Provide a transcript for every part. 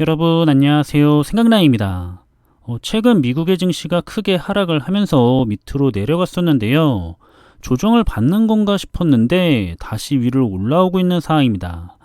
여러분 안녕하세요. 생각나입니다. 어, 최근 미국의 증시가 크게 하락을 하면서 밑으로 내려갔었는데요. 조정을 받는 건가 싶었는데 다시 위로 올라오고 있는 상황입니다.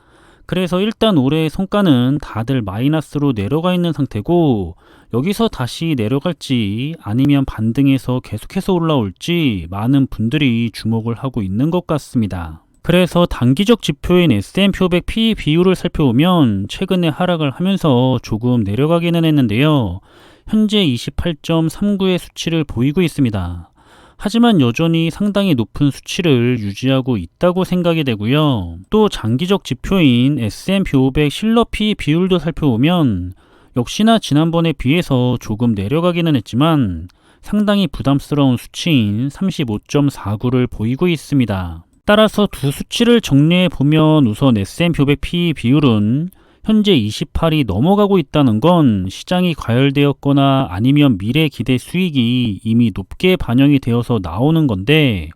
그래서 일단 올해의 성과는 다들 마이너스로 내려가 있는 상태고 여기서 다시 내려갈지 아니면 반등해서 계속해서 올라올지 많은 분들이 주목을 하고 있는 것 같습니다. 그래서 단기적 지표인 S&P 500 P 비율을 살펴보면 최근에 하락을 하면서 조금 내려가기는 했는데요. 현재 28.39의 수치를 보이고 있습니다. 하지만 여전히 상당히 높은 수치를 유지하고 있다고 생각이 되고요. 또 장기적 지표인 S&P 500 실러 P 비율도 살펴보면 역시나 지난번에 비해서 조금 내려가기는 했지만 상당히 부담스러운 수치인 35.49를 보이고 있습니다. 따라서 두 수치를 정리해 보면 우선 S&P 500 P 비율은 현재 28이 넘어가고 있다는 건 시장이 과열되었거나 아니면 미래 기대 수익이 이미 높게 반영이 되어서 나오는 건데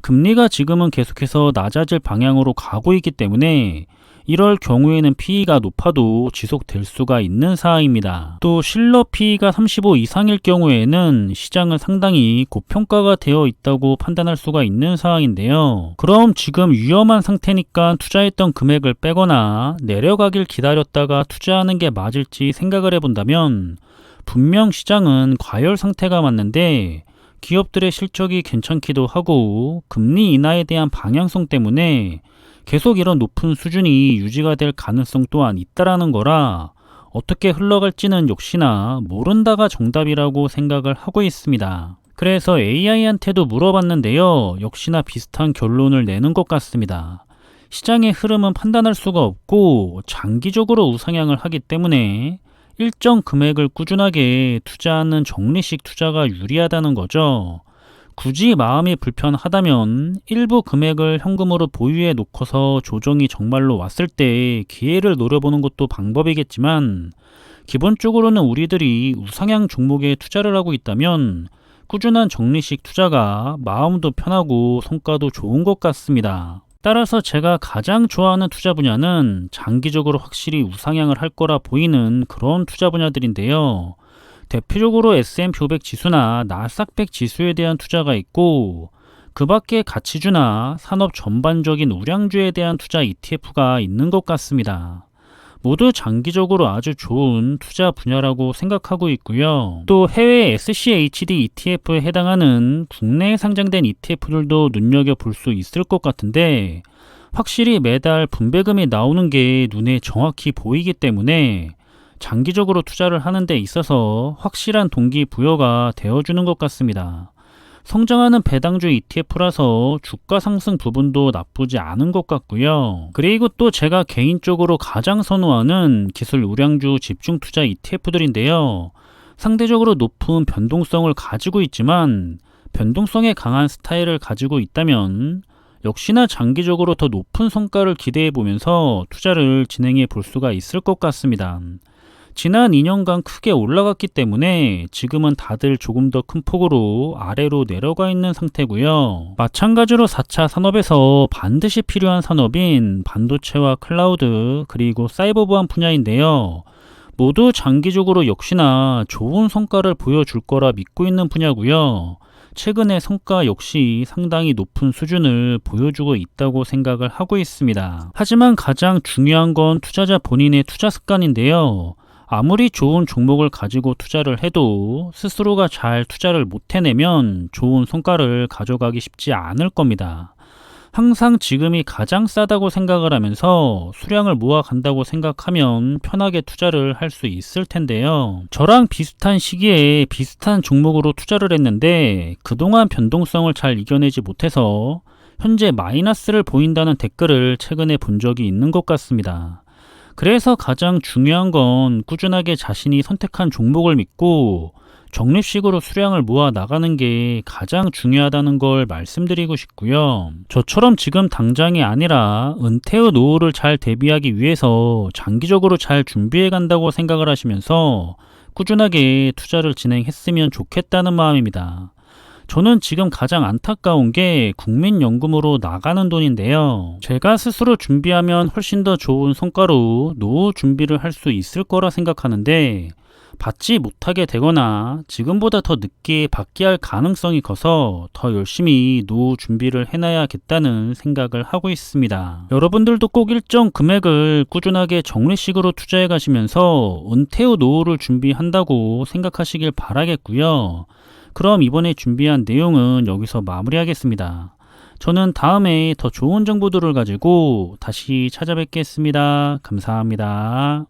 금리가 지금은 계속해서 낮아질 방향으로 가고 있기 때문에 이럴 경우에는 PE가 높아도 지속될 수가 있는 사항입니다. 또 실러 PE가 35 이상일 경우에는 시장은 상당히 고평가가 되어 있다고 판단할 수가 있는 상황인데요. 그럼 지금 위험한 상태니까 투자했던 금액을 빼거나 내려가길 기다렸다가 투자하는 게 맞을지 생각을 해본다면 분명 시장은 과열 상태가 맞는데 기업들의 실적이 괜찮기도 하고 금리 인하에 대한 방향성 때문에 계속 이런 높은 수준이 유지가 될 가능성 또한 있다라는 거라 어떻게 흘러갈지는 역시나 모른다가 정답이라고 생각을 하고 있습니다. 그래서 AI한테도 물어봤는데요. 역시나 비슷한 결론을 내는 것 같습니다. 시장의 흐름은 판단할 수가 없고 장기적으로 우상향을 하기 때문에 일정 금액을 꾸준하게 투자하는 정리식 투자가 유리하다는 거죠. 굳이 마음이 불편하다면 일부 금액을 현금으로 보유해 놓고서 조정이 정말로 왔을 때 기회를 노려보는 것도 방법이겠지만 기본적으로는 우리들이 우상향 종목에 투자를 하고 있다면 꾸준한 정리식 투자가 마음도 편하고 성과도 좋은 것 같습니다. 따라서 제가 가장 좋아하는 투자 분야는 장기적으로 확실히 우상향을 할 거라 보이는 그런 투자 분야들인데요. 대표적으로 S&P 500 지수나 나스닥 100 지수에 대한 투자가 있고 그 밖에 가치주나 산업 전반적인 우량주에 대한 투자 ETF가 있는 것 같습니다. 모두 장기적으로 아주 좋은 투자 분야라고 생각하고 있고요. 또 해외 SCHD ETF에 해당하는 국내에 상장된 ETF들도 눈여겨볼 수 있을 것 같은데 확실히 매달 분배금이 나오는 게 눈에 정확히 보이기 때문에 장기적으로 투자를 하는 데 있어서 확실한 동기부여가 되어주는 것 같습니다. 성장하는 배당주 ETF라서 주가 상승 부분도 나쁘지 않은 것 같고요. 그리고 또 제가 개인적으로 가장 선호하는 기술 우량주 집중 투자 ETF들인데요. 상대적으로 높은 변동성을 가지고 있지만 변동성에 강한 스타일을 가지고 있다면 역시나 장기적으로 더 높은 성과를 기대해 보면서 투자를 진행해 볼 수가 있을 것 같습니다. 지난 2년간 크게 올라갔기 때문에 지금은 다들 조금 더 큰 폭으로 아래로 내려가 있는 상태고요. 마찬가지로 4차 산업에서 반드시 필요한 산업인 반도체와 클라우드 그리고 사이버 보안 분야인데요. 모두 장기적으로 역시나 좋은 성과를 보여줄 거라 믿고 있는 분야고요. 최근의 성과 역시 상당히 높은 수준을 보여주고 있다고 생각을 하고 있습니다. 하지만 가장 중요한 건 투자자 본인의 투자 습관인데요. 아무리 좋은 종목을 가지고 투자를 해도 스스로가 잘 투자를 못 해내면 좋은 성과를 가져가기 쉽지 않을 겁니다. 항상 지금이 가장 싸다고 생각을 하면서 수량을 모아간다고 생각하면 편하게 투자를 할 수 있을 텐데요. 저랑 비슷한 시기에 비슷한 종목으로 투자를 했는데 그동안 변동성을 잘 이겨내지 못해서 현재 마이너스를 보인다는 댓글을 최근에 본 적이 있는 것 같습니다. 그래서 가장 중요한 건 꾸준하게 자신이 선택한 종목을 믿고 적립식으로 수량을 모아 나가는 게 가장 중요하다는 걸 말씀드리고 싶고요. 저처럼 지금 당장이 아니라 은퇴 후 노후를 잘 대비하기 위해서 장기적으로 잘 준비해 간다고 생각을 하시면서 꾸준하게 투자를 진행했으면 좋겠다는 마음입니다. 저는 지금 가장 안타까운 게 국민연금으로 나가는 돈인데요. 제가 스스로 준비하면 훨씬 더 좋은 성과로 노후 준비를 할 수 있을 거라 생각하는데 받지 못하게 되거나 지금보다 더 늦게 받게 할 가능성이 커서 더 열심히 노후 준비를 해놔야겠다는 생각을 하고 있습니다. 여러분들도 꼭 일정 금액을 꾸준하게 정리식으로 투자해 가시면서 은퇴 후 노후를 준비한다고 생각하시길 바라겠고요. 그럼 이번에 준비한 내용은 여기서 마무리하겠습니다. 저는 다음에 더 좋은 정보들을 가지고 다시 찾아뵙겠습니다. 감사합니다.